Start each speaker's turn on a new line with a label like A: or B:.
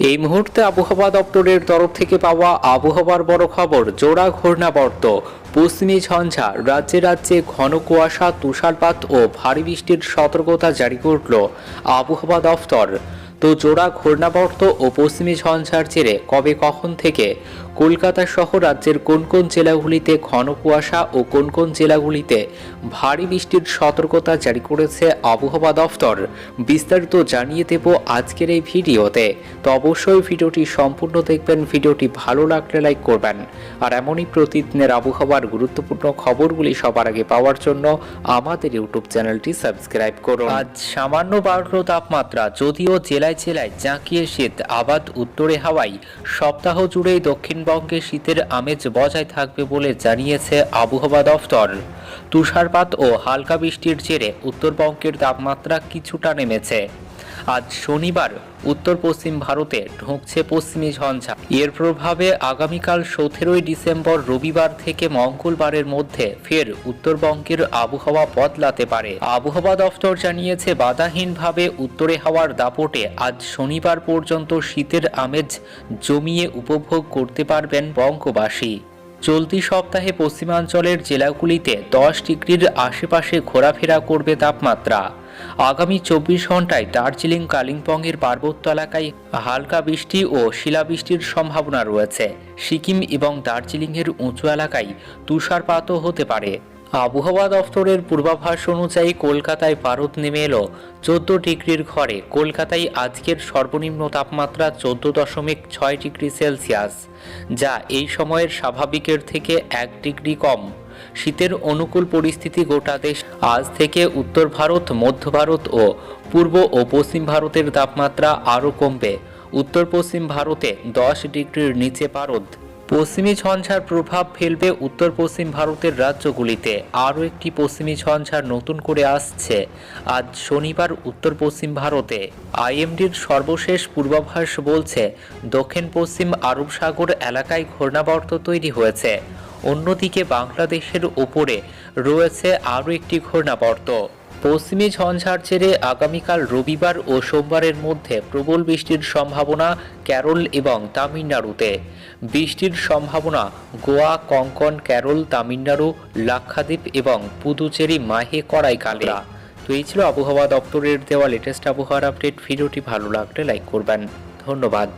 A: এই মুহূর্তে আবহাওয়া দপ্তরের তরফ থেকে পাওয়া আবহাওয়ার বড় খবর, জোড়া ঘূর্ণাবর্ত, পশ্চিমী ঝঞ্ঝা, রাজ্যে রাজ্যে ঘন কুয়াশা, তুষারপাত ও ভারী বৃষ্টির সতর্কতা জারি করল আবহাওয়া দফতর। তো জোড়া ঘূর্ণাবর্ত ও পশ্চিমী ঝঞ্ঝার জেরে কবে কখন থেকে কলকাতা সহ রাজ্যের কোন কোন জেলাগুলিতে ঘন কুয়াশা ও কোন কোন জেলাগুলিতে ভারী বৃষ্টির সতর্কতা জারি করেছে আবহাওয়া দফতর, বিস্তারিত জানিয়ে দেব আজকের এই ভিডিওতে। তো অবশ্যই ভিডিওটি সম্পূর্ণ দেখবেন, ভিডিওটি ভালো লাগলে লাইক করবেন। আর এমনই প্রতিদিনের আবহাওয়ার গুরুত্বপূর্ণ খবরগুলি সবার আগে পাওয়ার জন্য আমাদের ইউটিউব চ্যানেলটি সাবস্ক্রাইব করুন। আজ সামান্য বাড়ল তাপমাত্রা, যদিও জেলায় জেলায় জাঁকিয়ে শীত, আবাদ, উত্তরে হাওয়াই, সপ্তাহ জুড়েই দক্ষিণবঙ্গে শীতের আমেজ বজায় থাকবে বলে জানিয়েছে আবহাওয়া দফতর। তুষারপাত ও হালকা বৃষ্টির জেরে উত্তরবঙ্গের তাপমাত্রা কিছুটা নেমেছে। আজ শনিবার উত্তর পশ্চিম ভারতে ঢুকছে পশ্চিমী ঝঞ্ঝা। এর প্রভাবে আগামীকাল সতেরোই ডিসেম্বর রবিবার থেকে মঙ্গলবারের মধ্যে ফের উত্তরবঙ্গের আবহাওয়া বদলাতে পারে। আবহাওয়া দফতর জানিয়েছে, বাধাহীনভাবে উত্তরে হাওয়ার দাপটে আজ শনিবার পর্যন্ত শীতের আমেজ জমিয়ে উপভোগ করতে পারবেন বঙ্গবাসী। চলতি সপ্তাহে পশ্চিমাঞ্চলের জেলাগুলিতে দশ ডিগ্রির আশেপাশে ঘোরাফেরা করবে তাপমাত্রা। আগামী চব্বিশ ঘন্টায় দার্জিলিং, কালিম্পংয়ের পার্বত্য এলাকায় হালকা বৃষ্টি ও শিলাবৃষ্টির সম্ভাবনা রয়েছে। সিকিম এবং দার্জিলিংয়ের উঁচু এলাকায় তুষারপাতও হতে পারে। আবহাওয়া দফতরের পূর্বাভাস অনুযায়ী কলকাতায় পারদ নেমে এলো। চোদ্দ ডিগ্রির ঘরে কলকাতায় আজকের সর্বনিম্ন তাপমাত্রা চোদ্দ দশমিক ছয় ডিগ্রি সেলসিয়াস, যা এই সময়ের স্বাভাবিকের থেকে এক ডিগ্রি কম। শীতের অনুকূল পরিস্থিতি গোটা দেশ আজ থেকে উত্তর ভারত, মধ্য ভারত ও পূর্ব ও পশ্চিম ভারতের তাপমাত্রা আরও কমবে। উত্তর পশ্চিম ভারতে দশ ডিগ্রির নিচে পারদ। পশ্চিমী ঝঞ্ঝার প্রভাব ফেলবে উত্তর পশ্চিম ভারতের রাজ্যগুলিতে। আরও একটি পশ্চিমী ঝঞ্ঝার নতুন করে আসছে। আজ শনিবার উত্তর পশ্চিম ভারতে আইএমডির সর্বশেষ পূর্বাভাস বলছে, দক্ষিণ পশ্চিম আরব সাগর এলাকায় ঘূর্ণাবর্ত তৈরি হয়েছে। অন্যদিকে বাংলাদেশের ওপরে রয়েছে আরও একটি ঘূর্ণাবর্ত। পশ্চিমী ঝঞ্ঝার জেরে আগামীকাল রবিবার ও সোমবারের মধ্যে প্রবল বৃষ্টির সম্ভাবনা কেরল এবং তামিলনাড়ুতে। বৃষ্টির সম্ভাবনা গোয়া, কঙ্কন, কেরল, তামিলনাড়ু, লাক্ষাদ্বীপ এবং পুদুচেরি, মাহে কড়াইকালে তো এই ছিল আবহাওয়া দপ্তরের দেওয়া লেটেস্ট আবহাওয়ার আপডেট ভিডিওটি ভালো লাগলে লাইক করবেন। ধন্যবাদ।